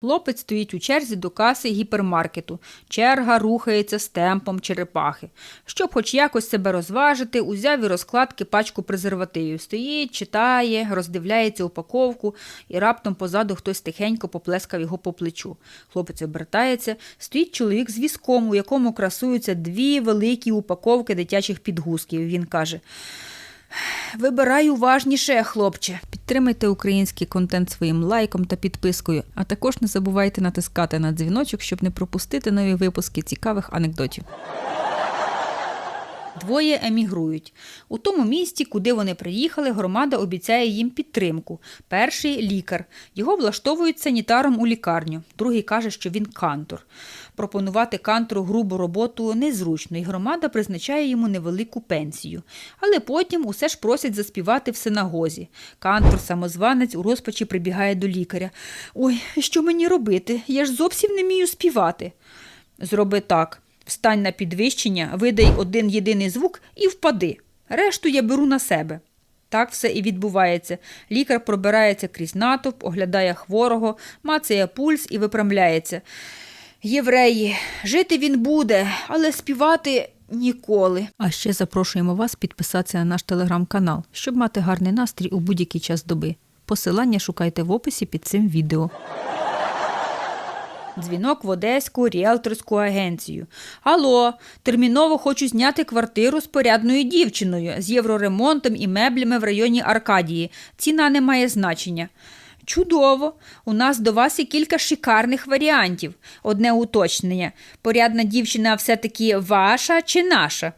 Хлопець стоїть у черзі до каси гіпермаркету. Черга рухається з темпом черепахи. Щоб хоч якось себе розважити, узяв і розкладки пачку презервативів. Стоїть, читає, роздивляється упаковку, і раптом позаду хтось тихенько поплескав його по плечу. Хлопець обертається, стоїть чоловік з візком, у якому красуються дві великі упаковки дитячих підгузків. Він каже. Вибирай уважніше, хлопче. Підтримайте український контент своїм лайком та підпискою, а також не забувайте натискати на дзвіночок, щоб не пропустити нові випуски цікавих анекдотів. Двоє емігрують. У тому місті, куди вони приїхали, громада обіцяє їм підтримку. Перший лікар. Його влаштовують санітаром у лікарню. Другий каже, що він кантор. Пропонувати кантору грубу роботу незручно, і громада призначає йому невелику пенсію. Але потім усе ж просять заспівати в синагозі. Кантор, самозванець, у розпачі прибігає до лікаря. Ой, що мені робити? Я ж зовсім не вмію співати. Зроби так. Встань на підвищення, видай один єдиний звук і впади. Решту я беру на себе. Так все і відбувається. Лікар пробирається крізь натовп, оглядає хворого, мацає пульс і випрямляється. Євреї, жити він буде, але співати ніколи. А ще запрошуємо вас підписатися на наш телеграм-канал, щоб мати гарний настрій у будь-який час доби. Посилання шукайте в описі під цим відео. Дзвінок в Одеську ріелторську агенцію. Алло, терміново хочу зняти квартиру з порядною дівчиною з євроремонтом і меблями в районі Аркадії. Ціна не має значення. Чудово! У нас до вас є кілька шикарних варіантів. Одне уточнення. Порядна дівчина все-таки ваша чи наша?